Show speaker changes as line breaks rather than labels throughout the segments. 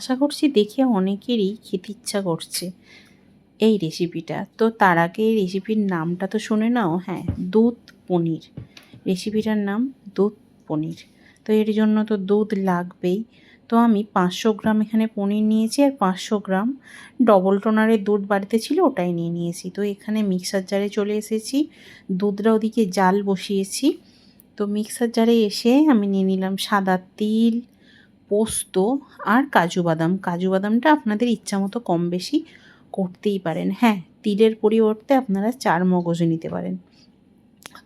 আশা করছি দেখে অনেকেরই খেতে ইচ্ছা করছে এই রেসিপিটা তো তার আগে এই রেসিপির নামটা তো শুনে নাও হ্যাঁ দুধ পনির। রেসিপিটার নাম দুধ পনির। তো এর জন্য তো দুধ লাগবেই। তো আমি পাঁচশো গ্রাম এখানে পনির নিয়েছি আর পাঁচশো গ্রাম ডবল টোনারের দুধ বাড়িতে ছিল, ওটাই নিয়ে নিয়েছি। তো এখানে মিক্সার জারে চলে এসেছি। দুধটা ওদিকে জাল বসিয়েছি। তো মিক্সার জারে এসে আমি নিয়ে নিলাম সাদা তিল পোস্ত আর কাজু বাদাম। কাজু বাদামটা আপনাদের ইচ্ছা মতো কম বেশি করতেই পারেন। হ্যাঁ তিলের পরিবর্তে আপনারা চার মগজ নিতে পারেন।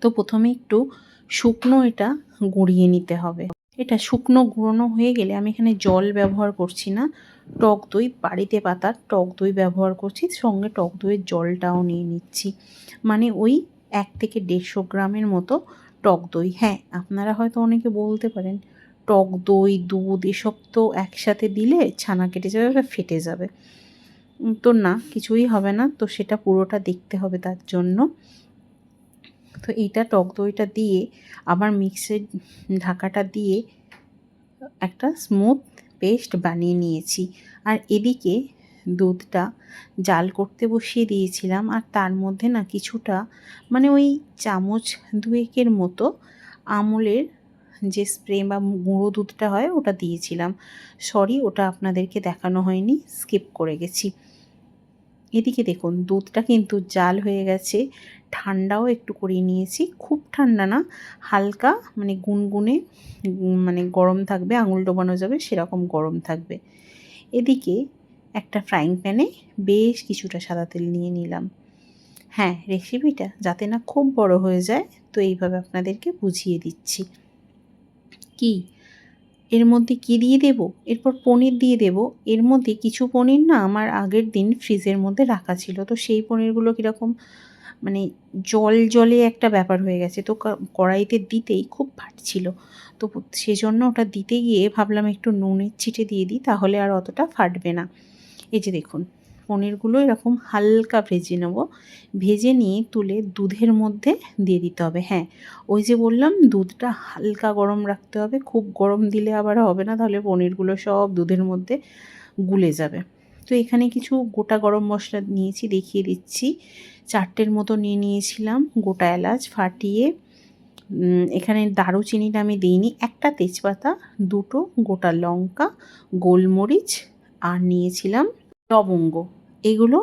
তো প্রথমে একটু শুকনো এটা গুঁড়িয়ে নিতে হবে। এটা শুকনো গুঁড়োনো হয়ে গেলে আমি এখানে জল ব্যবহার করছি না। টক দই, বাড়িতে পাতার টক দই ব্যবহার করছি, সঙ্গে টক দইয়ের জলটাও নিয়ে নিচ্ছি। মানে ওই এক থেকে দেড়শো গ্রামের মতো টক দই। হ্যাঁ আপনারা হয়তো অনেকে বলতে পারেন টক দই, দুধ এসব তো একসাথে দিলে ছানা কেটে যাবে বা ফেটে যাবে। তো না, কিছুই হবে না। তো সেটা পুরোটা দেখতে হবে তার জন্য। তো এইটা টক দইটা দিয়ে আবার মিক্সের ঢাকাটা দিয়ে একটা স্মুথ পেস্ট বানিয়ে নিয়েছি। আর এদিকে দুধটা জাল করতে বসিয়ে দিয়েছিলাম। আর তার মধ্যে না কিছুটা মানে ওই চামচ দুয়েকের মতো আমলের যে স্প্রে বা গুঁড়ো দুধটা হয় ওটা দিয়েছিলাম। সরি ওটা আপনাদেরকে দেখানো হয়নি স্কিপ করে গেছি। এদিকে দেখুন, দুধটা কিন্তু জাল হয়ে গেছে, ঠান্ডাও একটু করে নিয়েছি। খুব ঠান্ডা না, হালকা মানে গুনগুনে মানে গরম থাকবে, আঙুল ডোবানো যাবে, সেরকম গরম থাকবে। এদিকে একটা ফ্রাইং প্যানে বেশ কিছুটা সাদা তেল নিয়ে নিলাম। হ্যাঁ রেসিপিটা যাতে না খুব বড় হয়ে যায়, তো এইভাবে আপনাদেরকে বুঝিয়ে দিচ্ছি। কি? এর মধ্যে কি দিয়ে দেব? এরপর পনির দিয়ে দেব। এর মধ্যে কিছু পনির না আমার আগের দিন ফ্রিজের মধ্যে রাখা ছিল। তো সেই পনিরগুলো কীরকম মানে জল জলে একটা ব্যাপার হয়ে গেছে। তো কড়াইতে দিতেই খুব ফাটছিল তো সেজন্য ওটা দিতে গিয়ে ভাবলাম একটু নুনের ছিটে দিয়ে দিই, তাহলে আর অতটা ফাটবে না। এই যে দেখুন পনিরগুলো এরকম হালকা ভেজে নেব। ভেজে নিয়ে তুলে দুধের মধ্যে দিয়ে দিতে হবে হ্যাঁ। ওই যে বললাম, দুধটা হালকা গরম রাখতে হবে, খুব গরম দিলে আবার হবে না, তাহলে পনিরগুলো সব দুধের মধ্যে গুলে যাবে। তো এখানে কিছু গোটা গরম মশলা নিয়েছি, দেখিয়ে দিচ্ছি। চারটের মতো নিয়ে নিয়েছিলাম গোটা এলাচ ফাটিয়ে। এখানে দারুচিনিটা আমি দিইনি, একটা তেজপাতা, দুটো গোটা লঙ্কা, গোলমরিচ, আর নিয়েছিলাম লবঙ্গ এগুলো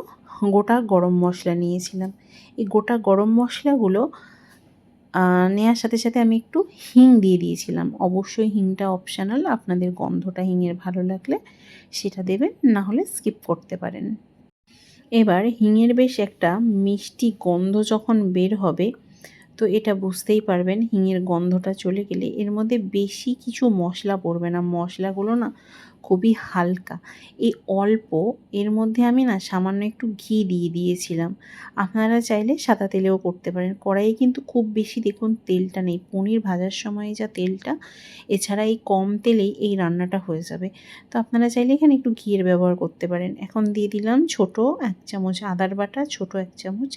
গোটা গরম মশলা নিয়েছিলাম। এই গোটা গরম মশলাগুলো নেওয়ার সাথে সাথে আমি একটু হিং দিয়ে দিয়েছিলাম। অবশ্যই হিংটা অপশানাল আপনাদের গন্ধটা হিঙের ভালো লাগলে সেটা দেবেন না হলে স্কিপ করতে পারেন। এবার হিঙের বেশ একটা মিষ্টি গন্ধ যখন বের হবে, তো এটা বুঝতেই পারবেন হিঙের গন্ধটা চলে গেলে এর মধ্যে বেশি কিছু মশলা পড়বে না। মশলাগুলো না খুবই হালকা। এই অল্প, এর মধ্যে আমি না সামান্য একটু ঘি দিয়ে দিয়েছিলাম। আপনারা চাইলে সাদা তেলেও করতে পারেন। কড়াইয়ে কিন্তু খুব বেশি দেখুন তেলটা নেই। পনির ভাজার সময় যা তেলটা, এছাড়া এই কম তেলেই এই রান্নাটা হয়ে যাবে। তো আপনারা চাইলে এখানে একটু ঘিয়ের ব্যবহার করতে পারেন। এখন দিয়ে দিলাম ছোট এক চামচ আদার বাটা, ছোট এক চামচ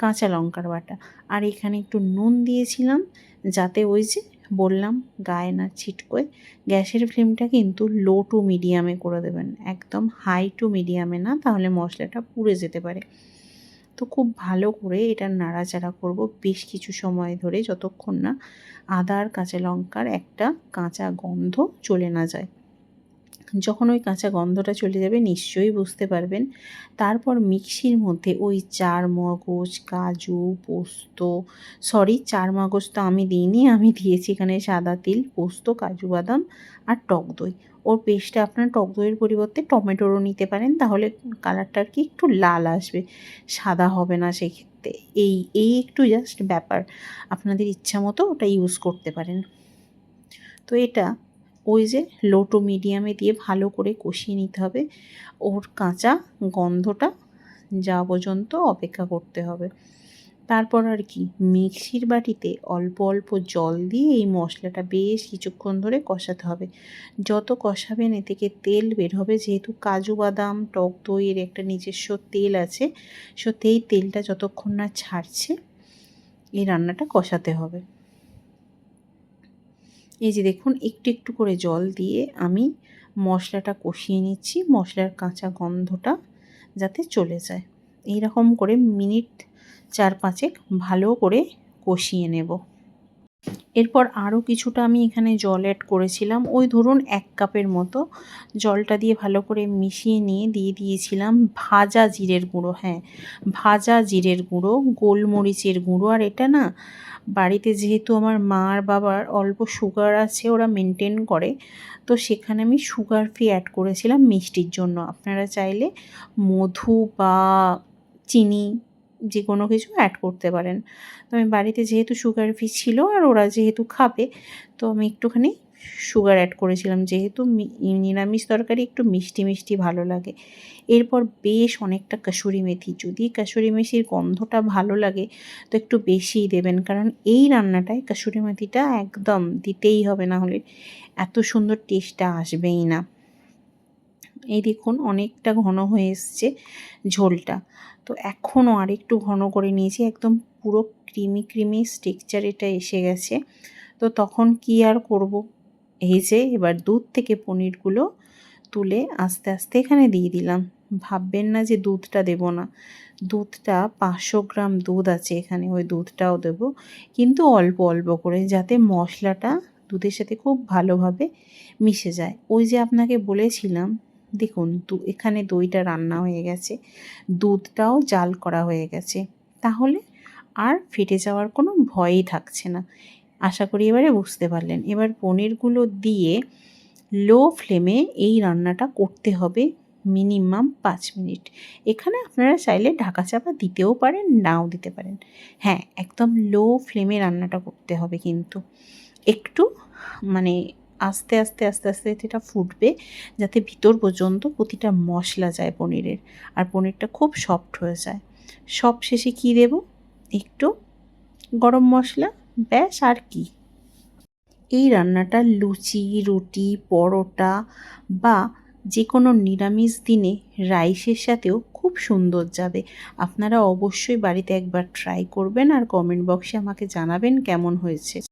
কাঁচা লঙ্কার বাটা। আর এখানে একটু নুন দিয়েছিলাম, যাতে ওই যে বললাম, গায়ে না ছিটকোয়। গ্যাসের ফ্লেমটা কিন্তু লো টু মিডিয়ামে করে দেবেন। একদম হাই টু মিডিয়ামে না, তাহলে মশলাটা পুড়ে যেতে পারে। তো খুব ভালো করে এটা নাড়াচাড়া করব বেশ কিছু সময় ধরে, যতক্ষণ না আদার কাঁচা লঙ্কার একটা কাঁচা গন্ধ চলে না যায়। যখন ওই কাঁচা গন্ধটা চলে যাবে নিশ্চয়ই বুঝতে পারবেন। তারপর মিক্সির মধ্যে ওই চার মগজ, কাজু, পোস্ত, সরি, চার মগজ তো আমি দিইনি, আমি দিয়েছি এখানে সাদা তিল, পোস্ত, কাজু বাদাম আর টক দই। ওর পেস্টটা আপনার টক দইয়ের পরিবর্তে টমেটোরও নিতে পারেন, তাহলে কালারটা আর কি একটু লাল আসবে, সাদা হবে না সেক্ষেত্রে। এই এই একটু জাস্ট ব্যাপার, আপনাদের ইচ্ছা মতো ওটা ইউজ করতে পারেন। তো এটা ওই যে লো টু মিডিয়ামে দিয়ে ভালো করে কষিয়ে নিতে হবে। ওর কাঁচা গন্ধটা যা পর্যন্ত অপেক্ষা করতে হবে। তারপর আর কি, মিক্সির বাটিতে অল্প অল্প জল দিয়ে এই মশলাটা বেশ কিছুক্ষণ ধরে কষাতে হবে। যত কষাবেন, এ থেকে তেল বের হবে। যেহেতু কাজু বাদাম, টক দইয়ের একটা নিজস্ব তেল আছে, সো এই তেলটা যতক্ষণ না ছাড়ছে, এই রান্নাটা কষাতে হবে। এই যে দেখুন, একটু একটু করে জল দিয়ে আমি মশলাটা কষিয়ে নিচ্ছি, মশলার কাঁচা গন্ধটা যাতে চলে যায়। এই রকম করে মিনিট চার পাঁচেক ভালো করে কষিয়ে নেব। এরপর আরও কিছুটা আমি এখানে জল অ্যাড করেছিলাম। ওই ধরুন এক কাপের মতো। জলটা দিয়ে ভালো করে মিশিয়ে নিয়ে দিয়ে দিয়েছিলাম ভাজা জিরের গুঁড়ো হ্যাঁ ভাজা জিরের গুঁড়ো, গোলমরিচের গুঁড়ো। আর এটা না, বাড়িতে যেহেতু আমার মা আর বাবার অল্প সুগার আছে, ওরা মেনটেন করে, তো সেখানে আমি সুগার ফ্রি অ্যাড করেছিলাম মিষ্টির জন্য। আপনারা চাইলে মধু বা চিনি যে কোনো কিছু অ্যাড করতে পারেন। তো আমি বাড়িতে যেহেতু সুগার ফ্রি ছিল আর ওরা যেহেতু খাবে, তো আমি একটুখানি সুগার অ্যাড করেছিলাম। যেহেতু নিরামিষ তরকারি একটু মিষ্টি মিষ্টি ভালো লাগে। এরপর বেশ অনেকটা কাসুরি মেথি। যদি কাসুরি মেথির গন্ধটা ভালো লাগে, তো একটু বেশিই দেবেন। কারণ এই রান্নাটায় কাসুরি মেথিটা একদম দিতেই হবে না হলে। এত সুন্দর টেস্টটা আসবেই না। এই দেখুন অনেকটা ঘন হয়ে এসছে ঝোলটা। তো এখনও আর একটু ঘন করে নিয়েছি, একদম পুরো ক্রিমি ক্রিমি স্টেকচার এটা এসে গেছে। তো তখন কি আর করব? এই যে এবার দুধ থেকে পনিরগুলো তুলে আস্তে আস্তে এখানে দিয়ে দিলাম। ভাববেন না যে দুধটা দেব না। দুধটা পাঁচশো গ্রাম দুধ আছে এখানে, ওই দুধটাও দেব। কিন্তু অল্প অল্প করে যাতে মশলাটা দুধের সাথে খুব ভালোভাবে মিশে যায়। ওই যে আপনাকে বলেছিলাম দেখুন, দু, এখানে দইটা রান্না হয়ে গেছে, দুধটাও জাল করা হয়ে গেছে। তাহলে আর ফেটে যাওয়ার কোনো ভয়ই থাকছে না। আশা করি এবারে বুঝতে পারলেন। এবার পনিরগুলো দিয়ে লো ফ্লেমে এই রান্নাটা করতে হবে মিনিমাম পাঁচ মিনিট। এখানে আপনারা চাইলে ঢাকা চাপা দিতেও পারেন, নাও দিতে পারেন। হ্যাঁ একদম লো ফ্লেমে রান্নাটা করতে হবে কিন্তু। একটু মানে আস্তে আস্তে আস্তে আস্তে এটা ফুটবে যাতে ভিতর পর্যন্ত প্রতিটা মশলা যায় পনিরের। আর পনিরটা খুব সফট হয়ে যায়। সব শেষে কী দেব? একটু গরম মশলা? ব্যাস, আর কি? এই রান্নাটা লুচি, রুটি, পরোটা বা যে কোনো নিরামিষ দিনে রাইসের সাথেও খুব সুন্দর যাবে। আপনারা অবশ্যই বাড়িতে একবার ট্রাই করবেন আর কমেন্ট বক্সে আমাকে জানাবেন কেমন হয়েছে।